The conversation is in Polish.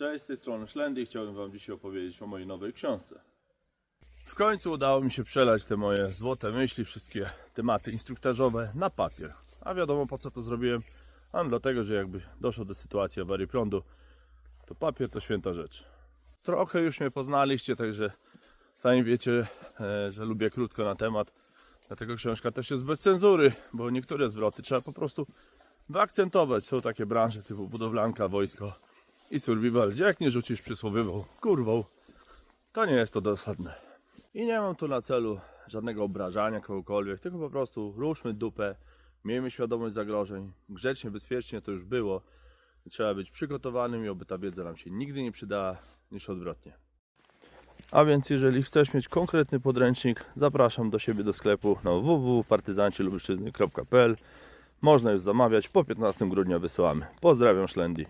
Cześć, z tej strony Szlendy chciałbym Wam dzisiaj opowiedzieć o mojej nowej książce. W końcu udało mi się przelać te moje złote myśli, wszystkie tematy instruktażowe na papier. A wiadomo po co to zrobiłem? A dlatego, że jakby doszło do sytuacji awarii prądu, to papier to święta rzecz. Trochę już mnie poznaliście, także sami wiecie, e, że lubię krótko na temat. Dlatego książka też jest bez cenzury, bo niektóre zwroty trzeba po prostu wyakcentować. Są takie branże typu budowlanka, wojsko i survival, gdzie jak nie rzucisz przysłowiową kurwą, to nie jest to dosadne. I nie mam tu na celu żadnego obrażania kogokolwiek, tylko po prostu ruszmy dupę, miejmy świadomość zagrożeń, grzecznie, bezpiecznie to już było. Trzeba być przygotowanym i oby ta wiedza nam się nigdy nie przydała, niż odwrotnie. A więc jeżeli chcesz mieć konkretny podręcznik, zapraszam do siebie do sklepu na www.partyzancilubelszczyzny.pl Można już zamawiać, po 15 grudnia wysyłamy. Pozdrawiam Szlendi.